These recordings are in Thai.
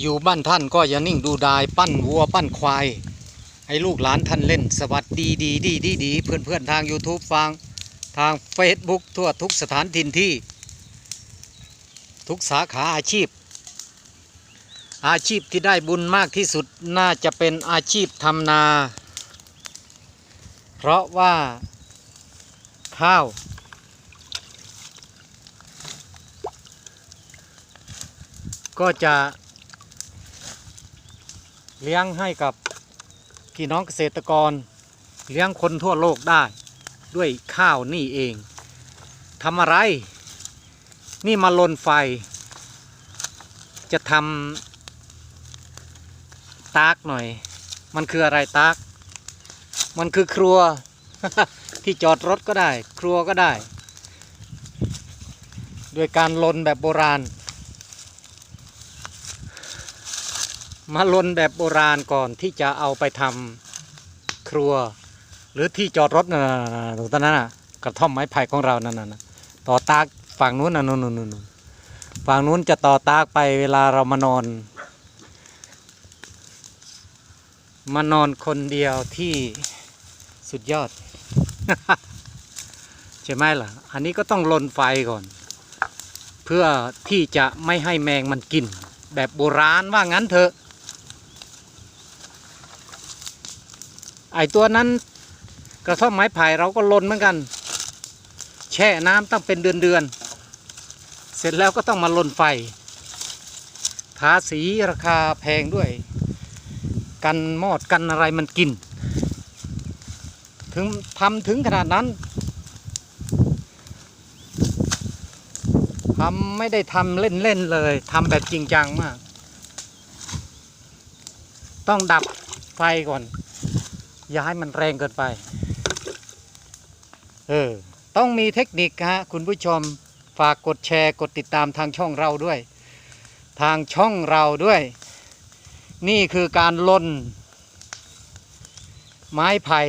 อยู่บ้านท่านก็อย่านิ่งดูดายปั้นวัวปั้นควาย ให้ลูกหลานท่านเล่น สวัสดีดีดีดีดีเพื่อนเพื่อนทาง YouTube ฟังทาง Facebook ทั่วทุกสถานถิ่นที่ ทุกสาขาอาชีพ อาชีพที่ได้บุญมากที่สุดน่าจะเป็นอาชีพทำนา เพราะว่าข้าวก็จะ เลี้ยงให้กับพี่น้องเกษตรกร เลี้ยงคนทั่วโลกได้ด้วยข้าวนี่เองทำอะไร นี่มาลนไฟ จะทำตากหน่อย มันคืออะไรตากมันคือครัวที่จอดรถก็ได้ ครัวก็ได้ ด้วยการลนแบบโบราณ มาลนแบบโบราณก่อนที่จะเอาไปทำครัว หรือที่จอดรถนะตรงนั้นน่ะกระท่อมไม้ไผ่ของเรานั่นน่ะต่อตากฝั่งนู้นนะนู่นนู่นนู่นฝั่งนู้นจะต่อตากไปเวลาเรามานอน มานอนคนเดียวที่สุดยอดใช่ไหมล่ะ อันนี้ก็ต้องลนไฟก่อน เพื่อที่จะไม่ให้แมงมันกิน แบบโบราณว่างั้นเถอะ ไอตัวนั้นกระท่อมไม้ไผ่เราก็ลนเหมือนกัน แช่น้ำตั้งเป็นเดือนเดือน เสร็จแล้วก็ต้องมาลนไฟ ทาสีราคาแพงด้วย กันมอดกันอะไรมันกิน ถึงทำถึงขนาดนั้นทำไม่ได้ทำเล่นๆเลยทำแบบจริงจังมาก ต้องดับไฟก่อน ย่าให้มันแรงเกินไป เออ ต้องมีเทคนิคฮะคุณผู้ชมฝากกดแชร์กดติดตามทางช่องเราด้วย ทางช่องเราด้วย นี่คือการลน ไม้ไผ่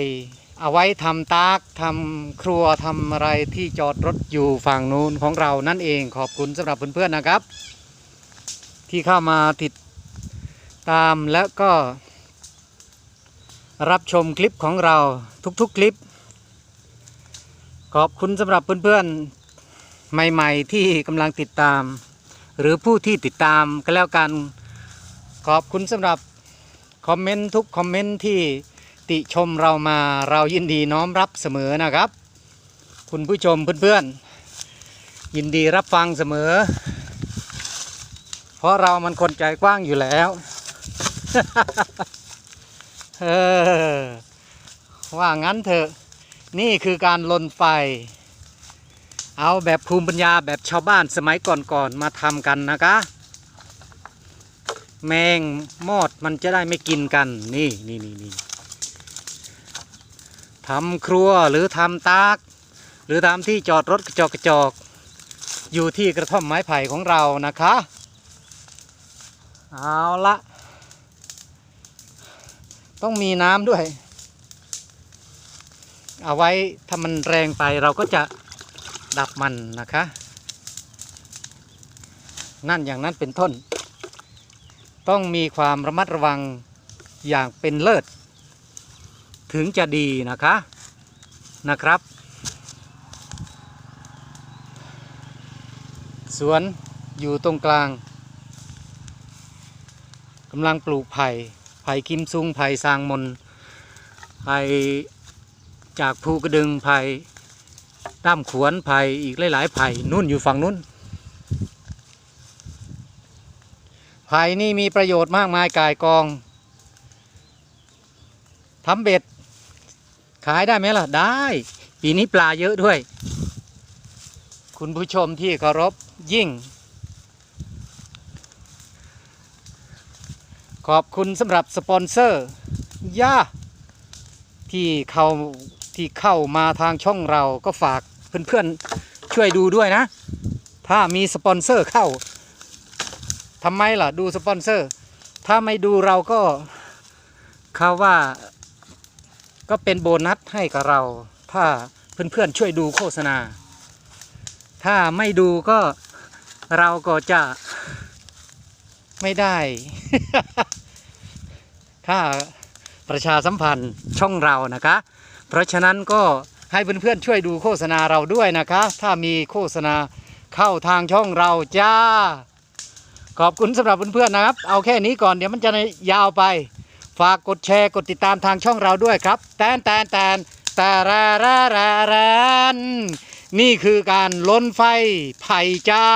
เอาไว้ทำตากทำครัวทำอะไรที่จอดรถอยู่ฝั่งนู้นของเรานั่นเองขอบคุณสำหรับเพื่อนๆนะครับ ที่เข้ามาติดตามแล้วก็ รับชมคลิปของเราทุกๆคลิป ขอบคุณสำหรับเพื่อนๆ ใหม่ๆ ที่กำลังติดตาม หรือผู้ที่ติดตามก็แล้วกัน ขอบคุณสำหรับคอมเมนต์ทุกคอมเมนต์ที่ติชมเรามาเรายินดีน้อมรับเสมอนะครับ คุณผู้ชมเพื่อนๆ ยินดีรับฟังเสมอ เพราะเรามันคนใจกว้างอยู่แล้ว เออ ว่างั้นเถอะ นี่คือการลนไฟ เอาแบบภูมิปัญญาแบบชาวบ้านสมัยก่อนๆมาทำกันนะคะ แมงมอดมันจะได้ไม่กินกัน นี่นี่นี่นี่ทำครัวหรือทำตาก หรือทำที่จอดรถกระจอกกระจอก อยู่ที่กระท่อมไม้ไผ่ของเรานะคะ เอาละ ต้องมีน้ำด้วย เอาไว้ถ้ามันแรงไปเราก็จะดับมันนะคะ นั่นอย่างนั้นเป็นต้น ต้องมีความระมัดระวังอย่างเป็นเลิศ ถึงจะดีนะคะนะครับ สวนอยู่ตรงกลางกำลังปลูกไผ่ ไผ่กิมซุงไผ่ซางมนไผ่จากภูกระดึงไผ่ด้ามขวนไผ่อีกหลายๆไผ่นู่นอยู่ฝั่งนู้นไผ่นี่มีประโยชน์มากมายกายกองทำเบ็ด ขายได้ไหมล่ะ ได้ ปีนี้ปลาเยอะด้วย คุณผู้ชมที่เคารพยิ่ง ขอบคุณสำหรับสปอนเซอร์ย่าที่เข้าที่เข้ามาทางช่องเราก็ฝากเพื่อนๆช่วยดูด้วยนะ ถ้ามีสปอนเซอร์เข้าทำไมล่ะดูสปอนเซอร์ ถ้าไม่ดูเราก็เขาว่าก็เป็นโบนัสให้กับเรา ถ้าเพื่อนๆช่วยดูโฆษณา ถ้าไม่ดูก็เราก็จะ ไม่ได้ ค่าประชาสัมพันธ์ช่องเรานะคะ เพราะฉะนั้นก็ให้เพื่อนๆช่วยดูโฆษณาเราด้วยนะคะ ถ้ามีโฆษณาเข้าทางช่องเราจ้า ขอบคุณสำหรับเพื่อนๆนะครับ เอาแค่นี้ก่อนเดี๋ยวมันจะยาวไป ฝากกดแชร์กดติดตามทางช่องเราด้วยครับ แตนแตนแตนแต่แรแรแรแรนนี่คือการล้นไฟไผ่จ้า